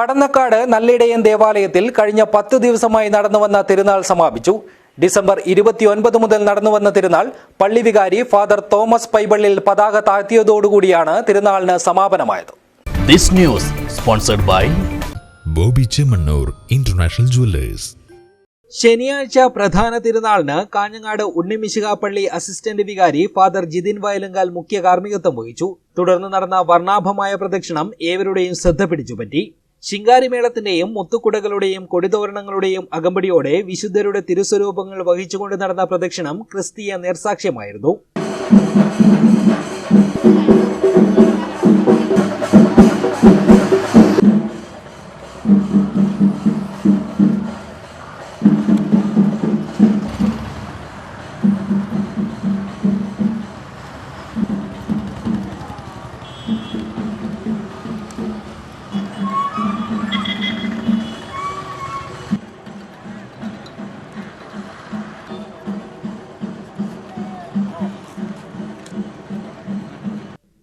പടന്നക്കാട് നല്ലിടയൻ ദേവാലയത്തിൽ കഴിഞ്ഞ പത്ത് ദിവസമായി നടന്നുവന്ന തിരുനാൾ സമാപിച്ചു. ഡിസംബർ ഇരുപത്തിയൊൻപത് മുതൽ നടന്നുവന്ന തിരുനാൾ പള്ളി വികാരി ഫാദർ തോമസ് പൈബള്ളിൽ പതാക താഴ്ത്തിയതോടുകൂടിയാണ് തിരുനാളിന് സമാപനമായത്. This news sponsored by Boby Chemmanur International Jewellers. ശനിയാഴ്ച പ്രധാന തിരുനാളിന് കാഞ്ഞങ്ങാട് ഉണ്ണിമിശിക പള്ളി അസിസ്റ്റന്റ് വികാരി ഫാദർ ജിതിൻ വയലുങ്കാൽ മുഖ്യ കാർമ്മികത്വം വഹിച്ചു. തുടർന്ന് നടന്ന വർണാഭമായ പ്രദക്ഷിണം ഏവരുടെയും ശ്രദ്ധ പിടിച്ചുപറ്റി. ശിങ്കാരിമേളത്തിന്റെയും മുത്തുക്കുടകളുടെയും കൊടിതോരണങ്ങളുടെയും അകമ്പടിയോടെ വിശുദ്ധരുടെ തിരുസ്വരൂപങ്ങൾ വഹിച്ചുകൊണ്ട് നടന്ന പ്രദക്ഷിണം ക്രിസ്തീയ നേർസാക്ഷ്യമായിരുന്നു.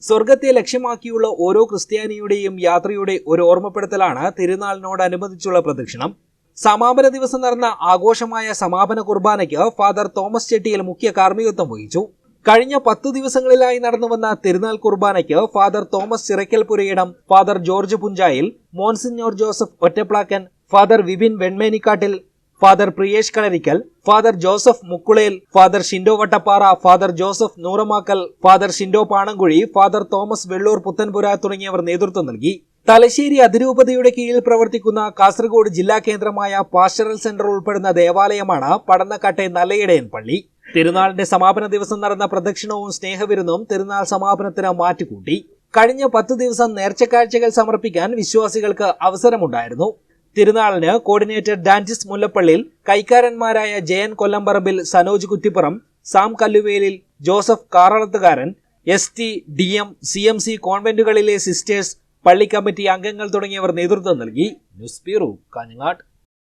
സ്വർഗത്തെ ലക്ഷ്യമാക്കിയുള്ള ഓരോ ക്രിസ്ത്യാനിയുടെയും യാത്രയുടെ ഒരു ഓർമ്മപ്പെടുത്തലാണ് തിരുനാളിനോടനുബന്ധിച്ചുള്ള പ്രദക്ഷിണം. സമാപന ദിവസം നടന്ന ആഘോഷമായ സമാപന കുർബാനയ്ക്ക് ഫാദർ തോമസ് ചെട്ടിയിൽ മുഖ്യ കാർമ്മികത്വം വഹിച്ചു. കഴിഞ്ഞ പത്തു ദിവസങ്ങളിലായി നടന്നു വന്ന തിരുനാൾ കുർബാനയ്ക്ക് Father Thomas Chirackal Purayidam Father George Punchayil Monsignor Joseph Ottaplackan Father Vipin Venmenikattil Father Priyesh Kalarickal Father Joseph Mukkulel Father Shindo Vattappara Father Joseph Nooramackal Father Shindo Panankuzhy Father Thomas Vellur Puthenpura തുടങ്ങിയവർ നേതൃത്വം നൽകി. തലശ്ശേരി അതിരൂപതയുടെ കീഴിൽ പ്രവർത്തിക്കുന്ന കാസർഗോഡ് ജില്ലാ കേന്ദ്രമായ pastoral centre ഉൾപ്പെടുന്ന ദേവാലയമാണ് പടന്നക്കാട്ടെ നല്ലയിടയൻ പള്ളി. തിരുനാളിന്റെ സമാപന ദിവസം നടന്ന പ്രദക്ഷിണവും സ്നേഹവിരുന്നും തിരുനാൾ സമാപനത്തിന് മാറ്റുകൂട്ടി. കഴിഞ്ഞ പത്തു ദിവസം നേർച്ചക്കാഴ്ചകൾ സമർപ്പിക്കാൻ വിശ്വാസികൾക്ക് അവസരമുണ്ടായിരുന്നു. തിരുനാളിന് coordinator Dantis Mullappallil കൈക്കാരന്മാരായ Jayan Kollamparambil Sanoj Kuttippuram Sam Kalluvelil Joseph Karalathukaran S T D M C M C കോൺവെന്റുകളിലെ sisters പള്ളി കമ്മിറ്റി അംഗങ്ങൾ തുടങ്ങിയവർ നേതൃത്വം നൽകി. News bureau Kanhangad.